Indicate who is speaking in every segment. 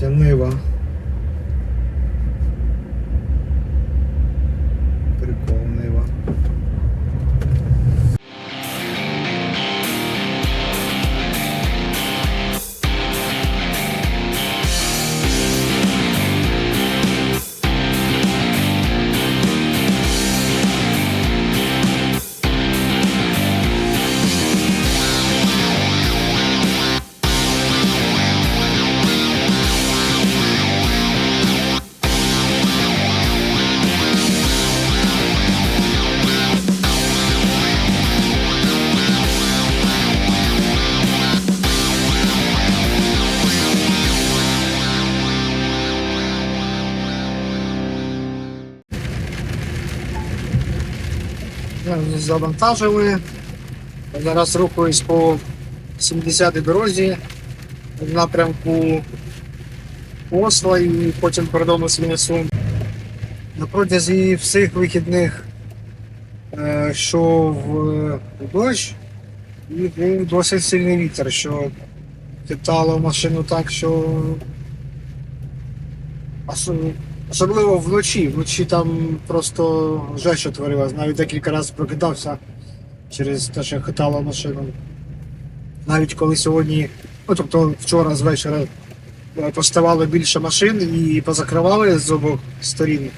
Speaker 1: Це. Зараз Завантажили. Зараз рухаюсь по 70-й дорозі в напрямку Осла і потім кордону з Мінесом. На протязі всіх вихідних е, йшов е, дощ і був досить сильний вітер, що хитало машину так, що особливо вночі. Вночі там просто що творилось. Навіть декілька разів прокидався через те, що хитало машину. Навіть коли сьогодні, ну тобто вчора з вечора е, поставали більше машин і позакривали з обох сторін.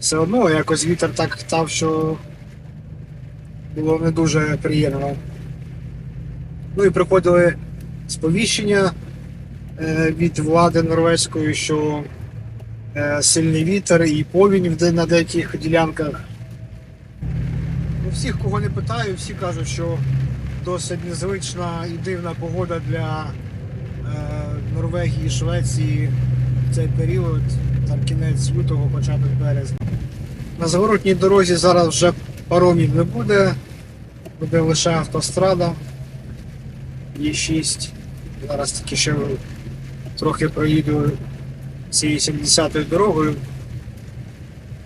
Speaker 1: Все одно якось вітер так хтав, що було не дуже приємно. Ну і приходили сповіщення е, від влади норвезької, що сильний вітер і повінь на деяких ділянках. Ну, всіх, кого не питаю, всі кажуть, що досить незвична і дивна погода для е, Норвегії, Швеції в цей період, там кінець лютого, початок березня. На зворотній дорозі зараз вже паромів не буде, буде лише автострада. Є 6. Зараз тільки ще трохи проїду цією 70-ю дорогою.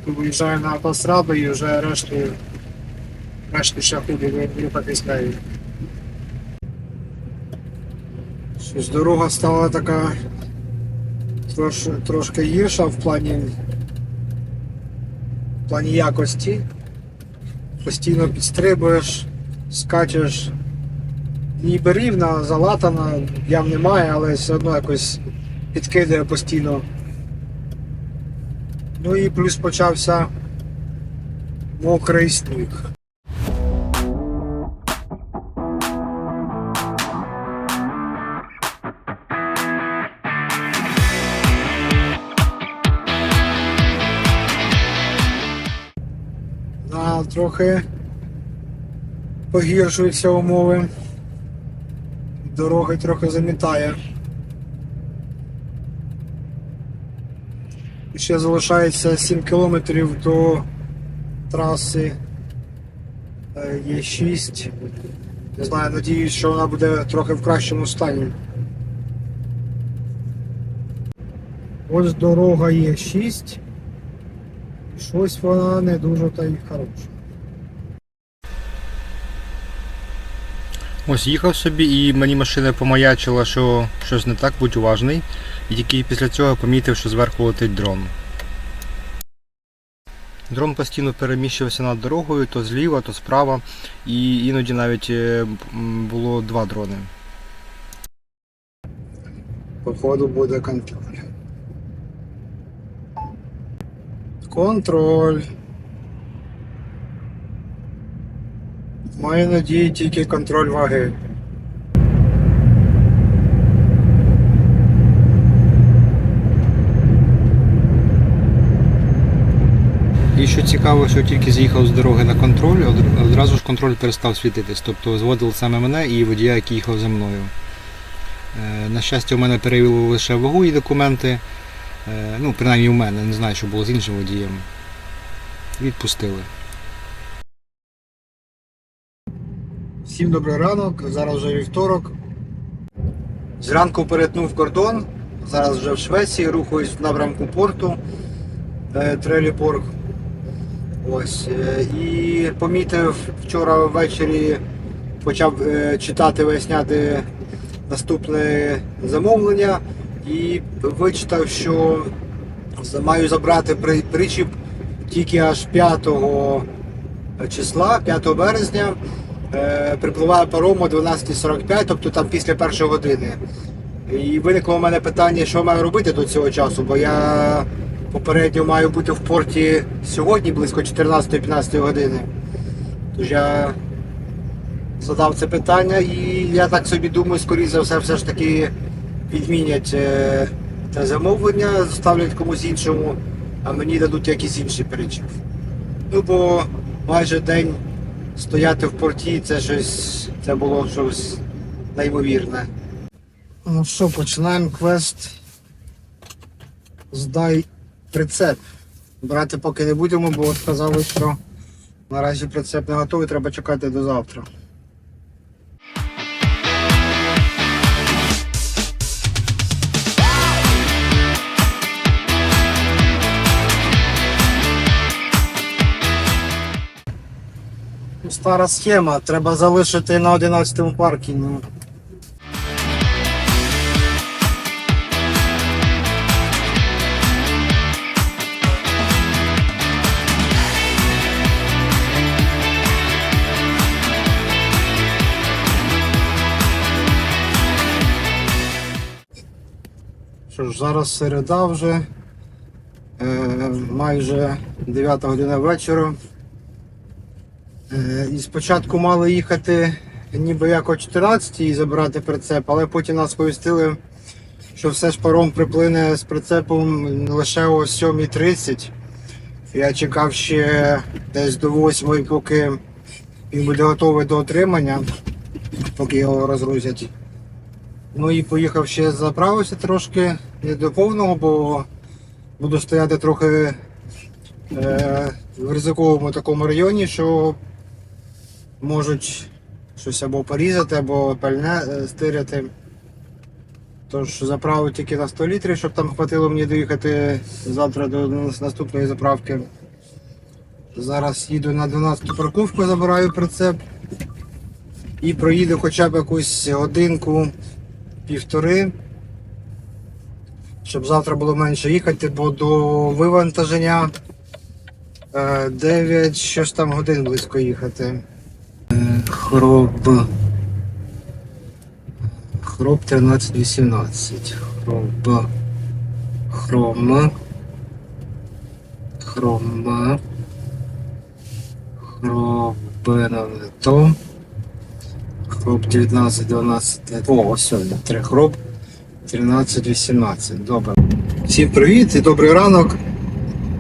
Speaker 1: Виїжджаю на автостраду і вже решту, решту шляху рухатись нею. Щось дорога стала така трош, трошки гірша в плані, в плані якості. Постійно підстрибуєш, скачеш. Ніби рівна, залатана, ям немає, але все одно якось підкидає постійно. Ну і плюс почався мокрий сніг. Да, трохи погіршуються умови. Дороги трохи замітає. Ще залишається 7 кілометрів до траси е, Є6. Не знаю, надіюсь, що вона буде трохи в кращому стані. Ось дорога Є6. І щось вона не дуже та й хороша.
Speaker 2: Ось їхав собі і мені машина помаячила, що щось не так, будь уважний. Тільки після цього помітив, що зверху летить дрон. Дрон постійно переміщувався над дорогою, то зліва, то справа, і іноді навіть е, було два дрони.
Speaker 1: Походу буде контроль. Контроль. Маю надії тільки контроль ваги.
Speaker 2: Цікаво, що тільки з'їхав з дороги на контроль, одразу ж контроль перестав світитись. Тобто зводив саме мене і водія, який їхав за мною. Е, На щастя, у мене перевірили лише вагу і документи. Е, Ну, принаймні у мене, не знаю, що було з іншим водієм. Відпустили.
Speaker 1: Всім добрий ранок, зараз вже вівторок. Зранку перетнув кордон, зараз вже в Швеції, рухаюсь в напрямку порту е, Треліпорг. Ось. е, І помітив вчора ввечері, почав е, читати, виясняти наступне замовлення. і вичитав, що маю забрати причіп тільки аж 5 числа, 5 березня. Е, Припливає паром о 12.45, тобто там після першої години. І виникло у мене питання, що маю робити до цього часу, бо я попередньо маю бути в порті сьогодні близько 14-15 години. Тож я задав це питання і я так собі думаю, скоріше за все, все ж таки відмінять е, те замовлення, ставлять комусь іншому, а мені дадуть якийсь інший перечіп. Ну бо майже день стояти в порті це щось, це було щось неймовірне. Ну що, починаємо квест. Здай прицеп. Брати поки не будемо, бо от казали, що наразі прицеп не готовий, треба чекати до завтра. Стара схема, треба залишити на 11-му паркінгу. Ж, зараз середа вже, е, майже 9 година вечора. Е, І спочатку мали їхати ніби як о 14 і забирати прицеп, але потім нас повістили, що все ж паром приплине з прицепом лише о 7.30. Я чекав ще десь до 8, поки він буде готовий до отримання, поки його розгрузять. Ну і поїхав ще заправився трошки не до повного, бо буду стояти трохи е, в ризиковому такому районі, що можуть щось або порізати, або пальне е, стиряти. Тож заправив тільки на 100 літрів, щоб там хватило мені доїхати завтра до наступної заправки. Зараз їду на 12-ту парковку, забираю прицеп і проїду хоча б якусь годинку, півтори, щоб завтра було менше їхати, бо до вивантаження е, 9 щось там годин близько їхати. Е, Хроб. Хроб 1318. Хроб. Хром. Хрома. Хроб не то. Хроб 19, 12. О, ось сьогодні. Три хроб. 13, 18. Добре. Всім привіт і добрий ранок.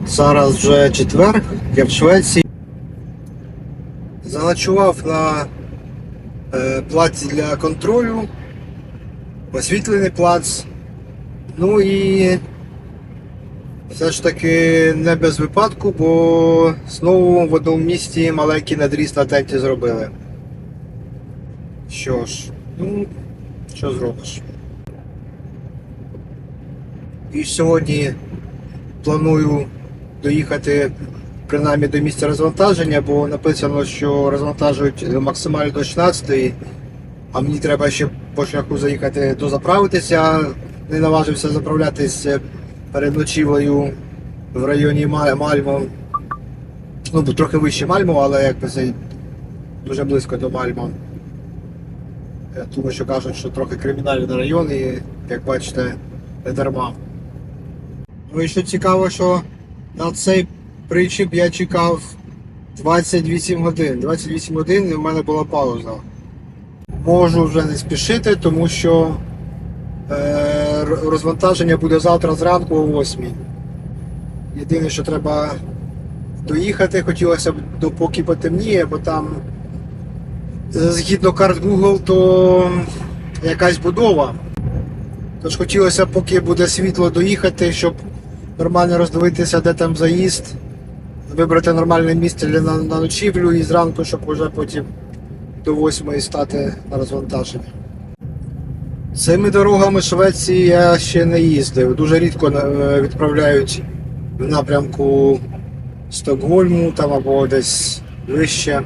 Speaker 1: Зараз вже четвер, я в Швеції. Заночував на е, плаці для контролю, освітлений плац. Ну і все ж таки не без випадку, бо знову в одному місті маленький надріз на тенті зробили. Що ж, ну, що зробиш? І сьогодні планую доїхати принаймні до місця розвантаження, бо написано, що розвантажують максимально до 16 а мені треба ще по шляху заїхати дозаправитися. Не наважився заправлятися перед ночівлею в районі Ма- Мальмо. Ну, трохи вище Мальмо, але якби це дуже близько до Мальмо. Е, Тому що кажуть, що трохи кримінальний район і, як бачите, не дарма. Ну і що цікаво, що на цей причіп я чекав 28 годин. 28 годин і в мене була пауза. Можу вже не спішити, тому що е, розвантаження буде завтра зранку о 8. Єдине, що треба доїхати, хотілося б допоки потемніє, бо там згідно карт Google, то якась будова. Тож хотілося, поки буде світло, доїхати, щоб нормально роздивитися, де там заїзд, вибрати нормальне місце для на, на ночівлю і зранку, щоб вже потім до 8 стати на розвантаження. Цими дорогами Швеції я ще не їздив. Дуже рідко е, відправляють в напрямку Стокгольму там або десь вище.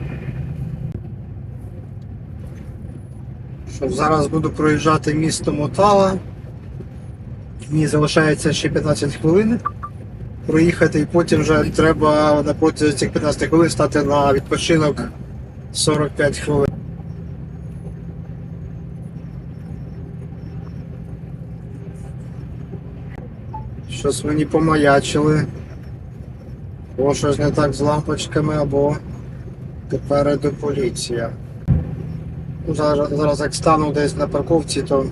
Speaker 1: Зараз буду проїжджати місто Мотала. Мені залишається ще 15 хвилин проїхати, і потім вже треба на протязі цих 15 хвилин стати на відпочинок 45 хвилин. Щось мені помаячили. Або щось не так з лампочками, або попереду поліція. Зараз, зараз як стану десь на парковці, то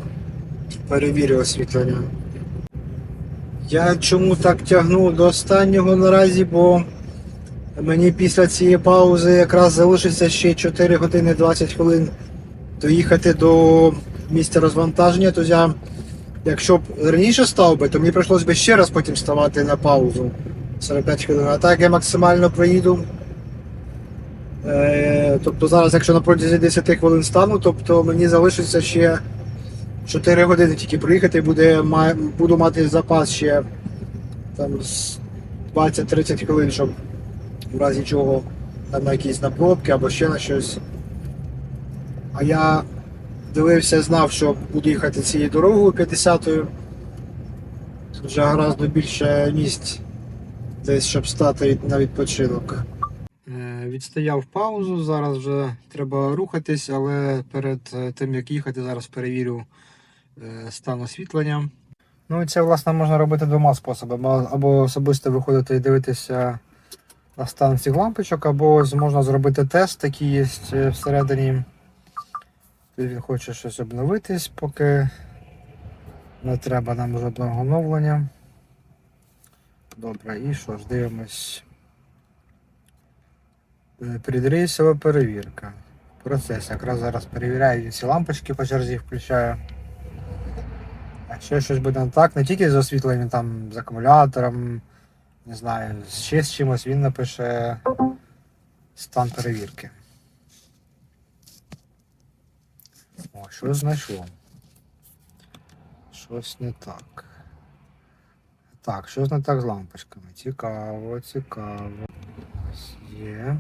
Speaker 1: перевірю освітлення. Я чому так тягну до останнього наразі, бо мені після цієї паузи якраз залишиться ще 4 години 20 хвилин доїхати до місця розвантаження. То я, якщо б раніше став би, то мені прийшлось би ще раз потім ставати на паузу 45 хвилин. А так я максимально проїду. Е, тобто зараз, якщо на протязі 10 хвилин стану, тобто мені залишиться ще 4 години тільки проїхати, буде, буду мати запас ще там 20-30 хвилин, щоб в разі чого там на якісь на пробки або ще на щось. А я дивився, знав, що буду їхати цією дорогою 50-ю. Тут вже гораздо більше місць десь, щоб стати на відпочинок. Е, Відстояв паузу, зараз вже треба рухатись, але перед е, тим як їхати, зараз перевірю е, стан освітлення. Ну і це власне можна робити двома способами. Або особисто виходити і дивитися на стан цих лампочок, або можна зробити тест, який є всередині. Тут Він хоче щось обновитись, поки не треба нам жодного оновлення. Добре, і що ж, дивимось. Е, Підрейсова перевірка. Процес. Якраз зараз перевіряю ці лампочки по черзі включаю. А ще щось буде не так, не тільки з освітленням, там, з акумулятором, не знаю, ще з чимось він напише стан перевірки. О, щось знайшло. Щось не так. Так, щось не так з лампочками. Цікаво, цікаво. Ось Є.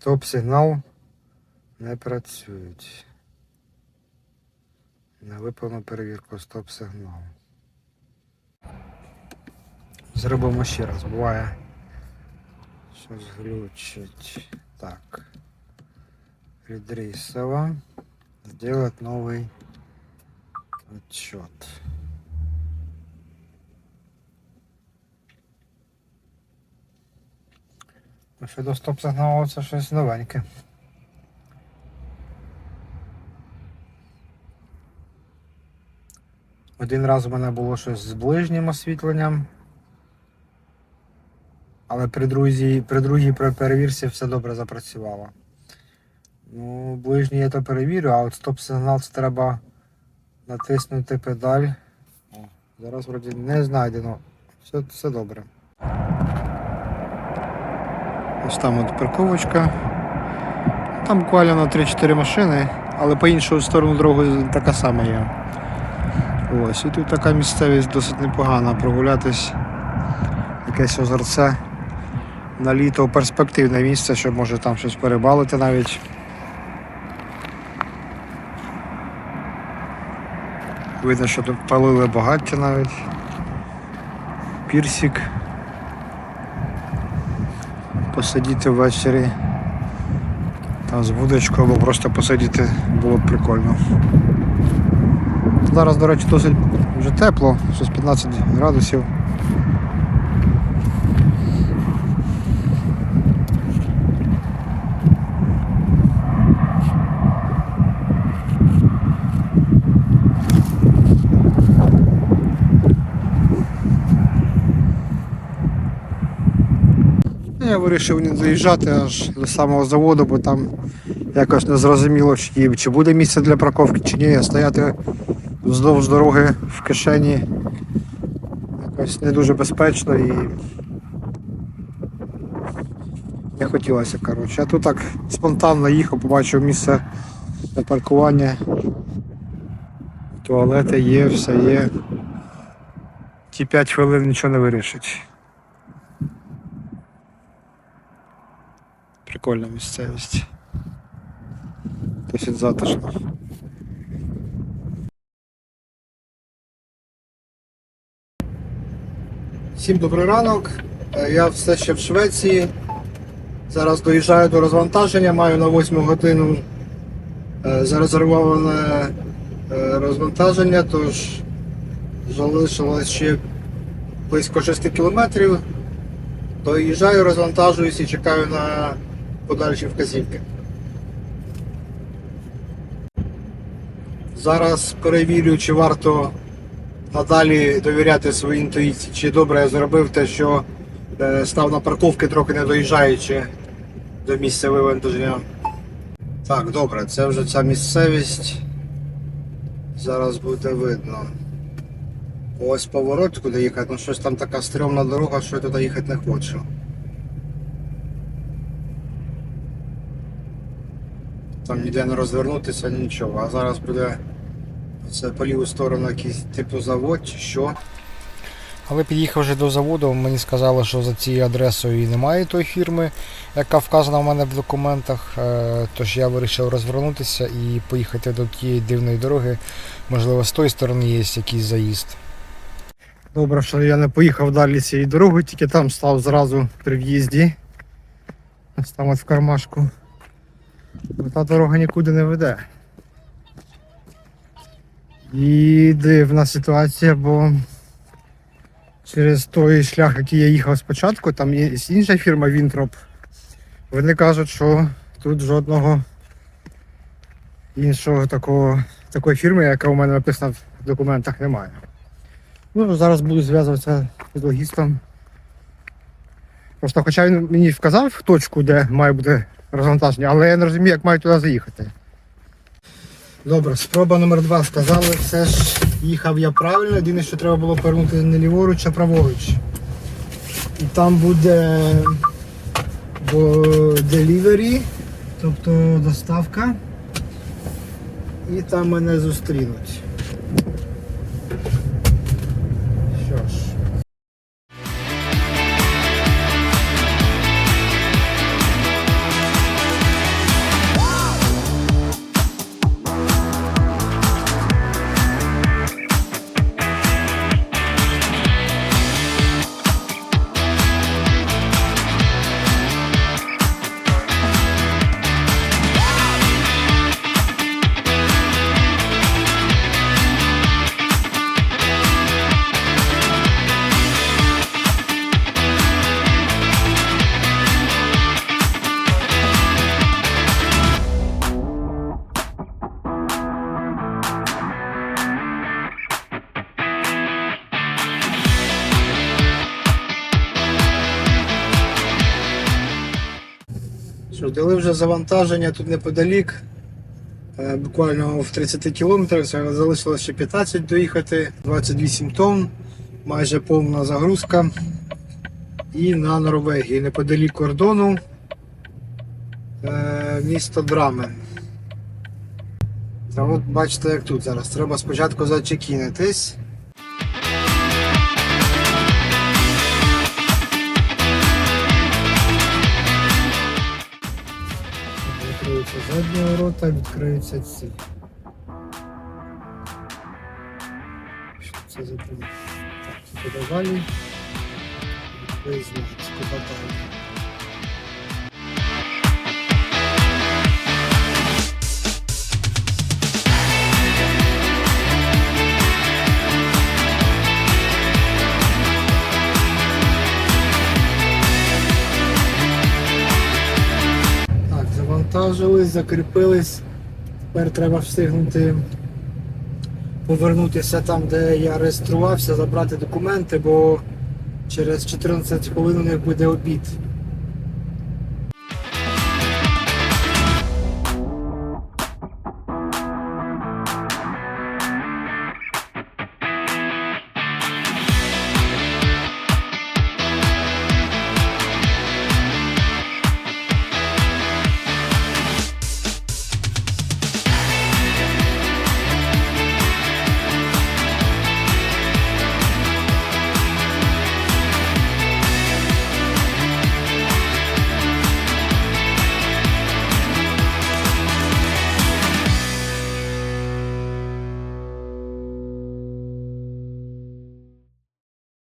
Speaker 1: Стоп-сигнал не працюють. Не виповнено перевірку стоп-сигналу. Зробимо ще раз. Буває. Щось глючить. Так. Редрейсово. Сделать новый отчет. Щодо стоп-сигналу це щось новеньке. Один раз у мене було щось з ближнім освітленням. Але при другій, при другій пер- перевірці все добре запрацювало. Ну, ближній я то перевірю, а от стоп-сигнал це треба натиснути педаль. О, зараз вроді не знайдено. Все, все добре. Ось там от парковочка. Там буквально на 3-4 машини, але по іншу сторону дороги така сама є. Ось, і тут така місцевість досить непогана прогулятись. Якесь озерце. На літо перспективне місце, щоб може там щось перебалити навіть. Видно, що тут палили багаття навіть. Пірсик. Посидіти ввечері. Там з вудочкою або просто посидіти було б прикольно. Зараз, до речі, досить вже тепло, щось 15 градусів. Я вирішив не доїжджати аж до самого заводу, бо там якось не зрозуміло, чи, буде місце для парковки, чи ні. Стояти вздовж дороги в кишені якось не дуже безпечно і не хотілося, коротше. А тут так спонтанно їхав, побачив місце для паркування. Туалети є, все є. Ті 5 хвилин нічого не вирішить. Прикольна місцевість. Досить затишно. Всім добрий ранок. Е, Я все ще в Швеції. Зараз доїжджаю до розвантаження, маю на 8 годину е, зарезервоване е, розвантаження, тож залишилось ще близько 6 кілометрів. Доїжджаю, розвантажуюсь і чекаю на подальші вказівки. Зараз перевірю, чи варто надалі довіряти своїй інтуїції, чи добре я зробив те, що е, став на парковки, трохи не доїжджаючи до місця вивантаження. Так, добре, це вже ця місцевість. Зараз буде видно. Ось поворот, куди їхати, ну щось там така стрьомна дорога, що я туди їхати не хочу. Там ніде не розвернутися, нічого. А зараз буде це по ліву сторону якийсь типу завод чи що.
Speaker 2: Але під'їхавши до заводу, мені сказали, що за цією адресою і немає тої фірми, яка вказана в мене в документах. Е, Тож я вирішив розвернутися і поїхати до тієї дивної дороги. Можливо, з тої сторони є якийсь заїзд.
Speaker 1: Добре, що я не поїхав далі цією дорогою, тільки там став зразу при в'їзді. Ось там от в кармашку. Бо та дорога нікуди не веде. І дивна ситуація, бо через той шлях, який я їхав спочатку, там є інша фірма Вінтроп. Вони кажуть, що тут жодного іншого такого, такої фірми, яка у мене написана в документах, немає. Ну, зараз буду зв'язуватися з логістом. Просто хоча він мені вказав точку, де має бути розвантаження, але я не розумію, як маю туди заїхати. Добре, спроба номер два. Сказали, все ж їхав я правильно, єдине, що треба було повернути не ліворуч, а праворуч. І там буде delivery, тобто доставка. І там мене зустрінуть. Вже завантаження тут неподалік. Е, Буквально в 30 кілометрах, залишилося ще 15 доїхати, 28 тонн, майже повна загрузка. І на Норвегії, неподалік кордону е, місто Драмен. Та от бачите, як тут зараз. Треба спочатку зачекінитись. Ворота, відкриються ці. Що це за? Так, туди далі. Відкриється скопотання. Так, завантажились, закріпились. Тепер треба встигнути повернутися там, де я реєструвався, забрати документи, бо через 14 хвилин у них буде обід.